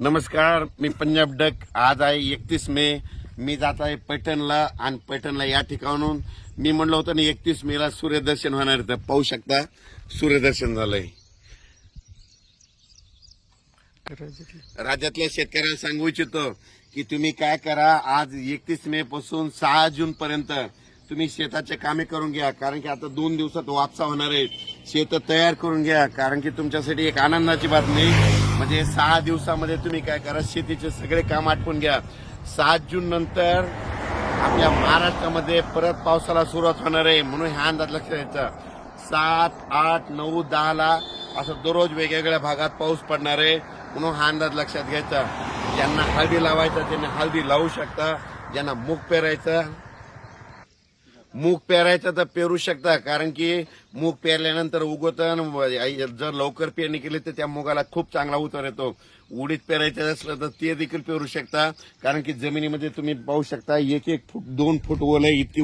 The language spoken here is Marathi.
नमस्कार मी पंजाब डक. आज आहे एकतीस मे. मी जात आहे पैठणला आणि पैठणला या ठिकाणून. मी म्हणलं होतं ना एकतीस मेला सूर्यदर्शन होणार आहे तर पाहू शकता सूर्यदर्शन झालंय. राज्यातल्या शेतकऱ्यांना सांगू इच्छितो की तुम्ही काय करा आज एकतीस मे पासून सहा जून पर्यंत तुम्ही शेताचे कामे करून घ्या कारण की आता दोन दिवसात वापसा होणार आहे. शेतं तयार करून घ्या कारण की तुमच्यासाठी एक आनंदाची बातमी. म्हणजे सहा दिवसामध्ये तुम्ही काय करा शेतीचे सगळे काम आटपून घ्या. सात जून नंतर आपल्या महाराष्ट्रामध्ये परत पावसाला सुरुवात होणार आहे म्हणून ह्या अंदाज लक्षात द्यायचा सात आठ नऊ दहाला असं दररोज वेगवेगळ्या भागात पाऊस पडणार आहे म्हणून हा अंदाज लक्षात घ्यायचा. ज्यांना हळदी लावायचा त्यांनी हळदी लावू शकता. ज्यांना मूग पेरायचं मूग पेरायचं तर पेरू शकता कारण की मूग पेरल्यानंतर उगवतं आणि जर लवकर पेरणी केली तर त्या मुगाला खूप चांगला उतर येतो. उडीद पेरायचं असलं तर ते देखील पेरू शकता कारण की जमिनीमध्ये तुम्ही पाहू शकता एक एक फूट दोन फूट ओलं आहे इतकी